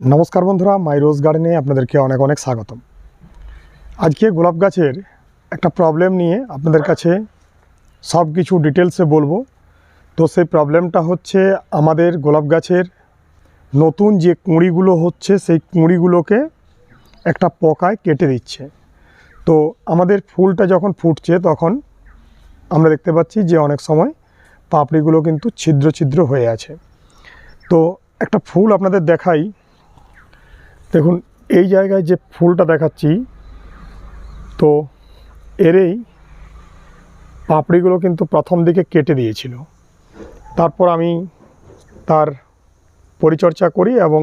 নমস্কার বন্ধুরা, মাই রোজ গার্ডেনে আপনাদেরকে অনেক অনেক স্বাগতম। আজকে গোলাপ গাছের একটা প্রবলেম নিয়ে আপনাদের কাছে সব কিছু ডিটেলসে বলব। তো সেই প্রবলেমটা হচ্ছে আমাদের গোলাপ গাছের নতুন যে কুঁড়িগুলো হচ্ছে, সেই কুঁড়িগুলোকে একটা পকায় কেটে দিচ্ছে। তো আমাদের ফুলটা যখন ফুটছে, তখন আমরা দেখতে পাচ্ছি যে অনেক সময় পাপড়িগুলো কিন্তু ছিদ্র ছিদ্র হয়ে আছে। তো একটা ফুল আপনাদের দেখাই। দেখুন, এই জায়গায় যে ফুলটা দেখাচ্ছি, তো এরই পাপড়িগুলো কিন্তু প্রথম দিকে কেটে দিয়েছিল। তারপর আমি তার পরিচর্যা করি এবং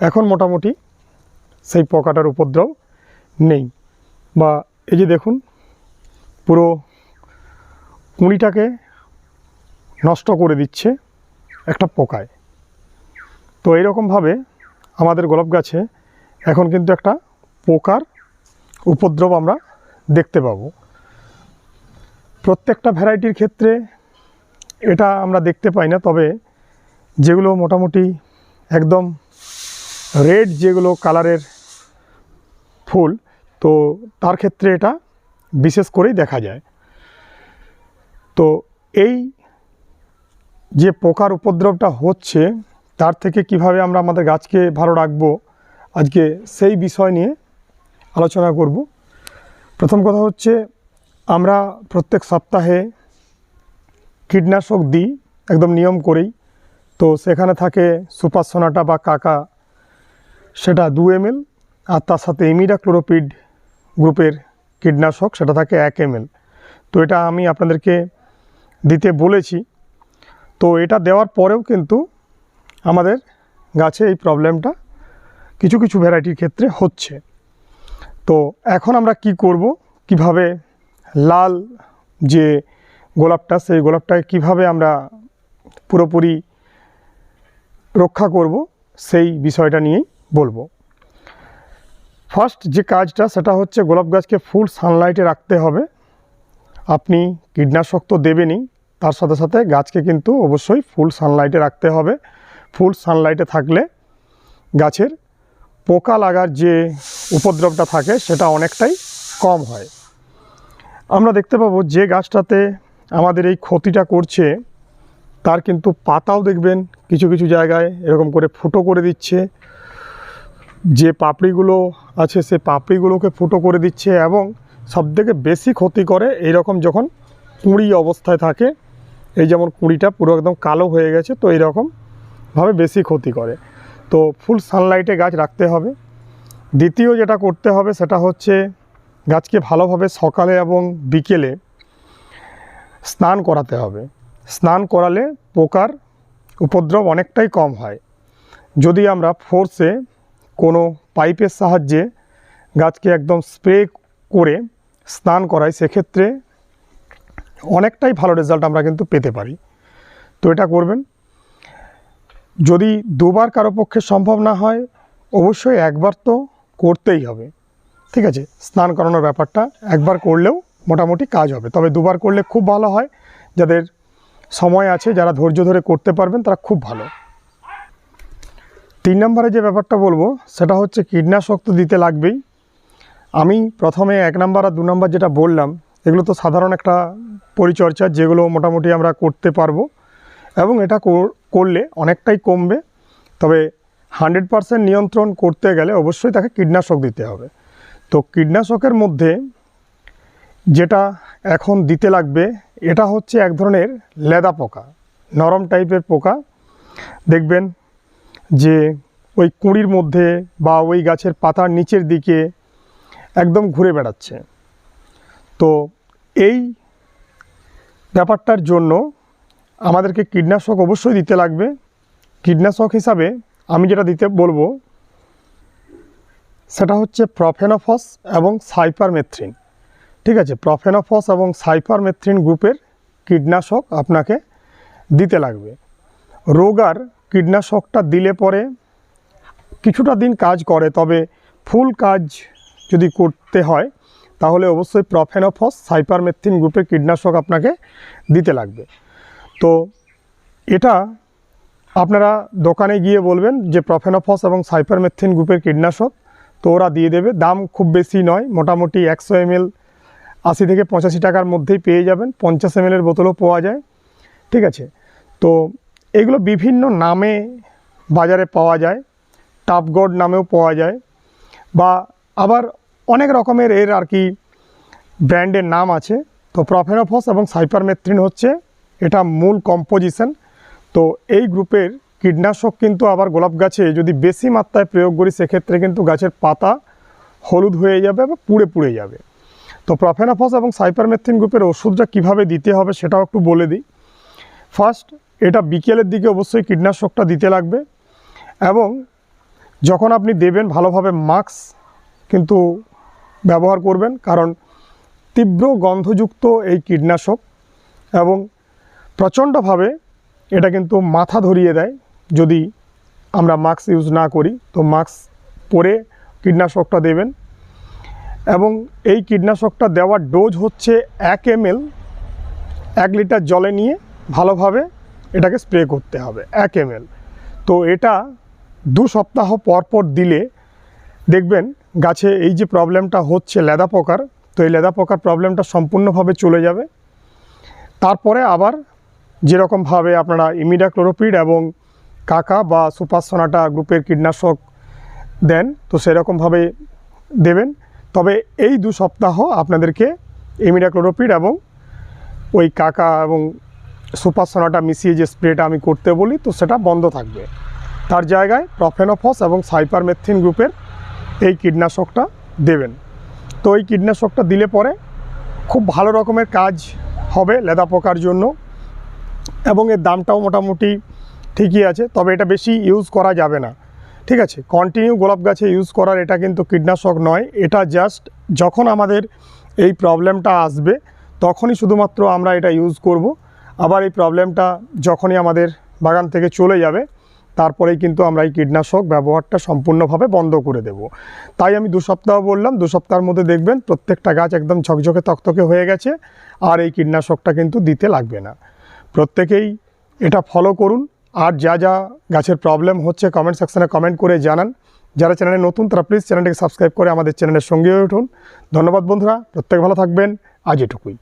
এখন মোটামুটি সেই পোকাটার উপদ্রব নেই। বা এই যে দেখুন, পুরো কুঁড়িটাকে নষ্ট করে দিচ্ছে একটা পোকায়। তো এইরকমভাবে আমাদের গোলাপ গাছে এখন কিন্তু একটা পোকার উপদ্রব আমরা দেখতে পাবো। প্রত্যেকটা ভ্যারাইটির ক্ষেত্রে এটা আমরা দেখতে পাই না, তবে যেগুলো মোটামুটি একদম রেড যেগুলো কালারের ফুল, তো তার ক্ষেত্রে এটা বিশেষ করেই দেখা যায়। তো এই যে পোকার উপদ্রবটা হচ্ছে তার থেকে কীভাবে আমরা আমাদের গাছকে ভালো রাখব, আজকে সেই বিষয় নিয়ে আলোচনা করব। প্রথম কথা হচ্ছে, আমরা প্রত্যেক সপ্তাহে কীটনাশক দিই, একদম নিয়ম করেই। তো সেখানে থাকে সুপার সোনাটা বা কাকা, সেটা দু এম আর তার সাথে এমিডা ক্লোরোপিড গ্রুপের কীটনাশক, সেটা থাকে এক এম তো এটা আমি আপনাদেরকে দিতে বলেছি। তো এটা দেওয়ার পরেও কিন্তু আমাদের গাছে এই প্রবলেমটা কিছু কিছু ভ্যারাইটির ক্ষেত্রে হচ্ছে। তো এখন আমরা কি করব? কীভাবে লাল যে গোলাপটা, সেই গোলাপটাকে কীভাবে আমরা পুরোপুরি রক্ষা করব, সেই বিষয়টা নিয়েই বলব। ফার্স্ট যে কাজটা, সেটা হচ্ছে গোলাপ গাছকে ফুল সানলাইটে রাখতে হবে। আপনি কীটনাশক তো দেবেনই, তার সাথে সাথে গাছকে কিন্তু অবশ্যই ফুল সানলাইটে রাখতে হবে। ফুল সানলাইটে থাকলে গাছের পোকা লাগার যে উপদ্রবটা থাকে সেটা অনেকটাই কম হয়। আমরা দেখতে পাবো যে গাছটাতে আমাদের এই ক্ষতিটা করছে, তার কিন্তু পাতাও দেখবেন কিছু কিছু জায়গায় এরকম করে ফুটো করে দিচ্ছে। যে পাপড়িগুলো আছে সে পাপড়িগুলোকে ফুটো করে দিচ্ছে এবং সবথেকে বেশি ক্ষতি করে এই রকম যখন কুঁড়ি অবস্থায় থাকে, এই যেমন কুঁড়িটা পুরো একদম কালো হয়ে গেছে, তো এইরকমভাবে বেশি ক্ষতি করে। তো ফুল সানলাইটে গাছ রাখতে হবে। দ্বিতীয় যেটা করতে হবে সেটা হচ্ছে গাছকে ভালোভাবে সকালে এবং বিকেলে স্নান করাতে হবে। স্নান করালে পোকার উপদ্রব অনেকটাই কম হয়। যদি আমরা ফোর্সে কোনো পাইপের সাহায্যে গাছকে একদম স্প্রে করে স্নান করাই, সেক্ষেত্রে অনেকটাই ভালো রেজাল্ট আমরা কিন্তু পেতে পারি। তো এটা করবেন। যদি দুবার কারও পক্ষে সম্ভব না হয়, অবশ্যই একবার তো করতেই হবে। ঠিক আছে? স্নান করানোর ব্যাপারটা একবার করলেও মোটামুটি কাজ হবে। তবে দুবার করলে খুব ভালো হয়। যাদের সময় আছে, যারা ধৈর্য ধরে করতে পারবেন, তারা খুব ভালো। তিন নম্বরে যে ব্যাপারটা বলব, সেটা হচ্ছে কীটনাশক তো দিতে লাগবেই। আমি প্রথমে এক নাম্বার আর দু নাম্বার যেটা বললাম, এগুলো তো সাধারণ একটা পরিচর্যা, যেগুলো মোটামুটি আমরা করতে পারব। এবং এটা করলে অনেকটাই কমবে। তবে হান্ড্রেড পারসেন্ট নিয়ন্ত্রণ করতে গেলে অবশ্যই তাকে কীটনাশক দিতে হবে। তো কীটনাশকের মধ্যে যেটা এখন দিতে লাগবে, এটা হচ্ছে এক ধরনের লেদা পোকা, নরম টাইপের পোকা। দেখবেন যে ওই কুঁড়ির মধ্যে বা ওই গাছের পাতার নিচের দিকে একদম ঘুরে বেড়াচ্ছে। তো এই ব্যাপারটার জন্য আমাদেরকে কীটনাশক অবশ্যই দিতে লাগবে। কীটনাশক হিসাবে আমি যেটা দিতে বলব, সেটা হচ্ছে প্রফেনোফস এবং সাইপারমেথ্রিন। ঠিক আছে, প্রফেনোফস এবং সাইপারমেথ্রিন গ্রুপের কীটনাশক আপনাকে দিতে লাগবে। রোগার কীটনাশকটা দিলে পরে কিছুটা দিন কাজ করে, তবে ফুল কাজ যদি করতে হয়, তাহলে অবশ্যই প্রফেনোফস, সাইপারমেথ্রিন গ্রুপের কীটনাশক আপনাকে দিতে লাগবে। তো এটা আপনারা দোকানে গিয়ে বলবেন যে প্রফেনোফস এবং সাইপারমেথিন গ্রুপের কীটনাশক, তো ওরা দিয়ে দেবে। দাম খুব বেশি নয়, মোটামুটি একশো এমএল, আশি থেকে পঁচাশি টাকার মধ্যেই পেয়ে যাবেন। পঞ্চাশ এমএলের বোতলও পাওয়া যায়, ঠিক আছে? তো এগুলো বিভিন্ন নামে বাজারে পাওয়া যায়, টাপগড নামেও পাওয়া যায়, বা আবার অনেক রকমের এর আর কি ব্র্যান্ডের নাম আছে। তো প্রফেনোফস এবং সাইপারমেথ্রিন হচ্ছে এটা মূল কম্পোজিশন তো এই গ্রুপের কীটনাশক কিন্তু আবার গোলাপ গাছে যদি বেশি মাত্রায় প্রয়োগ করি, সেক্ষেত্রে কিন্তু গাছের পাতা হলুদ হয়ে যাবে বা পুড়ে পুড়ে যাবে। তো প্রফেনোফস এবং সাইপারমেথিন গ্রুপের ওষুধটা কীভাবে দিতে হবে সেটাও একটু বলে দিই। ফার্স্ট এটা বিকেলের দিকে অবশ্যই কীটনাশকটা দিতে লাগবে এবং যখন আপনি দেবেন ভালোভাবে মাস্ক কিন্তু ব্যবহার করবেন, কারণ তীব্র গন্ধযুক্ত এই কীটনাশক এবং প্রচণ্ডভাবে এটা কিন্তু মাথা ধরিয়ে দেয় যদি আমরা মাস্ক ইউজ না করি। তো মাস্ক পরে কীটনাশকটা দেবেন। এবং এই কীটনাশকটা দেওয়ার ডোজ হচ্ছে এক এমএল, এক লিটার জলে নিয়ে ভালোভাবে এটাকে স্প্রে করতে হবে, এক এমএল। তো এটা দু সপ্তাহ পর পর দিলে দেখবেন গাছে এই যে প্রবলেমটা হচ্ছে লেদা পোকার, তো এই লেদা পোকার প্রবলেমটা সম্পূর্ণভাবে চলে যাবে। তারপরে আবার যেরকমভাবে আপনারা ইমিডাক্লোরোপিড এবং কাকা বা সুপারসোনাটা গ্রুপের কীটনাশক দেন, তো সেরকমভাবে দেবেন। তবে এই দু সপ্তাহ আপনাদেরকে ইমিডাক্লোরোপিড এবং ওই কাকা এবং সুপারসোনাটা মিশিয়ে যে স্প্রেটা আমি করতে বলি, তো সেটা বন্ধ থাকবে। তার জায়গায় প্রফেনোফস এবং সাইপারমেথিন গ্রুপের এই কীটনাশকটা দেবেন। তো এই কীটনাশকটা দিলে পরে খুব ভালো রকমের কাজ হবে লেদা পোকার জন্য। এবং এর দামটাও মোটামুটি ঠিকই আছে, তবে এটা বেশি ইউজ করা যাবে না। ঠিক আছে কন্টিনিউ গোলাপ গাছে ইউজ করার এটা কিন্তু কীটনাশক নয়, এটা জাস্ট যখন আমাদের এই প্রবলেমটা আসবে, তখনই শুধুমাত্র আমরা এটা ইউজ করব। আবার এই প্রবলেমটা যখনই আমাদের বাগান থেকে চলে যাবে, তারপরেই কিন্তু আমরা এই কীটনাশক ব্যবহারটা সম্পূর্ণভাবে বন্ধ করে দেব। তাই আমি দু সপ্তাহ বললাম, দু সপ্তাহের মধ্যে দেখবেন প্রত্যেকটা গাছ একদম ঝকঝকে তকতকে হয়ে গেছে, আর এই কীটনাশকটা কিন্তু দিতে লাগবে না। প্রত্যেকেই এটা ফলো করুন। আর যা যা গাছের প্রবলেম হচ্ছে কমেন্ট সেকশানে কমেন্ট করে জানান। যারা চ্যানেলে নতুন, তারা প্লিজ চ্যানেলটিকে সাবস্ক্রাইব করে আমাদের চ্যানেলের সঙ্গে উঠুন। ধন্যবাদ বন্ধুরা, প্রত্যেক ভালো থাকবেন। আজ এটুকুই।